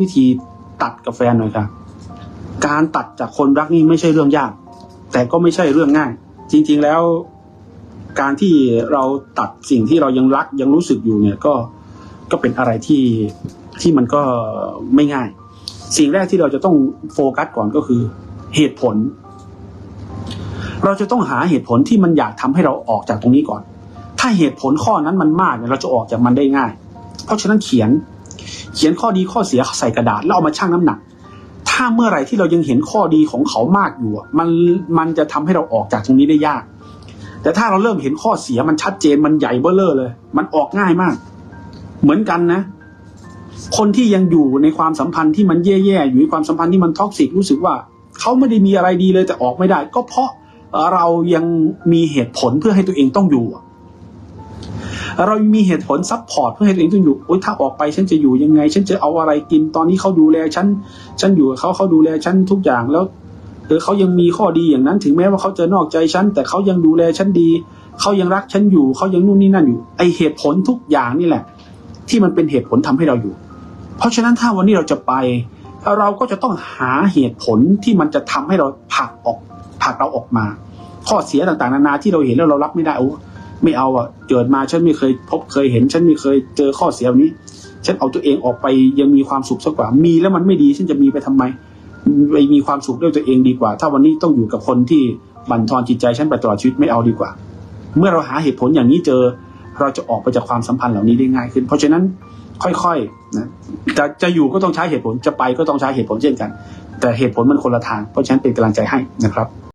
วิธีตัดกับแฟนหน่อยค่ะ การตัดจากคนรักนี่ไม่ใช่เรื่องยาก แต่ก็ไม่ใช่เรื่องง่าย จริงๆแล้ว การที่เราตัดสิ่งที่เรายังรักยังรู้สึกอยู่เนี่ยก็ก็เป็นอะไรที่ที่มันก็ไม่ง่าย สิ่งแรกที่เราจะต้องโฟกัสก่อนก็คือ เหตุผล เราจะต้องหาเหตุผลที่มันอยากทำให้เราออกจากตรงนี้ก่อน ถ้าเหตุผลข้อนั้นมันมากเนี่ยเราจะออกจากมันได้ง่าย เพราะฉะนั้นเขียน เขียนข้อดีข้อเสียใส่กระดาษแล้วเอามาชั่งน้ำหนัก ถ้าเมื่อไหร่ที่เรายังเห็นข้อดีของเขามากอยู่มันมันจะทำให้เราออกจากตรงนี้ได้ยาก แต่ถ้าเราเริ่มเห็นข้อเสียมันชัดเจนมันใหญ่เบ้อเร่อเลย มันออกง่ายมาก เหมือนกันนะ คนที่ยังอยู่ในความสัมพันธ์ที่มันแย่ๆอยู่ในความสัมพันธ์ที่มันท็อกซิกรู้สึกว่า เขาไม่ได้มีอะไรดีเลยแต่ออกไม่ได้ ก็เพราะเรายังมีเหตุผลเพื่อให้ตัวเองต้องอยู่ เรามีเหตุผลซัพพอร์ตเพื่อให้ตัวเองต้องอยู่โอ๊ยถ้าออกไปฉันจะอยู่ยังไง ฉันจะเอาอะไรกินตอนนี้เขาดูแลฉันฉันอยู่กับเขาเขาดูแลฉันทุกอย่างแล้วเออเขายังมีข้อดีอย่างนั้น ถึงแม้ว่าเขาจะนอกใจฉันแต่เขายังดูแลฉันดี เขายังรักฉันอยู่ เขายังนู่นนี่นั่นอยู่ ไอเหตุผลทุกอย่างนี่แหละ ที่มันเป็นเหตุผลทำให้เราอยู่ เพราะฉะนั้นถ้าวันนี้เราจะไปเราก็จะต้องหาเหตุผลที่มันจะทำให้เราผลักออกผลักเราออกมา ข้อเสียต่างๆ นานาที่เราเห็นแล้วเรารับไม่ได้โอ้ ไม่เอาอะเกิดมาฉันไม่เคยพบเคยเห็น ฉันไม่เคยเจอข้อเสียแบบนี้ ฉันเอาตัวเองออกไปยังมีความสุขสักกว่า มีแล้วมันไม่ดีฉันจะมีไปทำไมไปมีความสุขด้วยตัวเองดีกว่า ถ้าวันนี้ต้องอยู่กับคนที่บั่นทอนจิตใจฉันไปตลอดชีวิตไม่เอาดีกว่า เมื่อเราหาเหตุผลอย่างนี้เจอ เราจะออกไปจากความสัมพันธ์เหล่านี้ได้ง่ายขึ้น เพราะฉะนั้นค่อยๆนะจะจะอยู่ก็ต้องใช้เหตุผลจะไปก็ต้องใช้เหตุผลเช่นกัน แต่เหตุผลมันคนละทางเพราะฉะนั้นเป็นกำลังใจให้นะครับ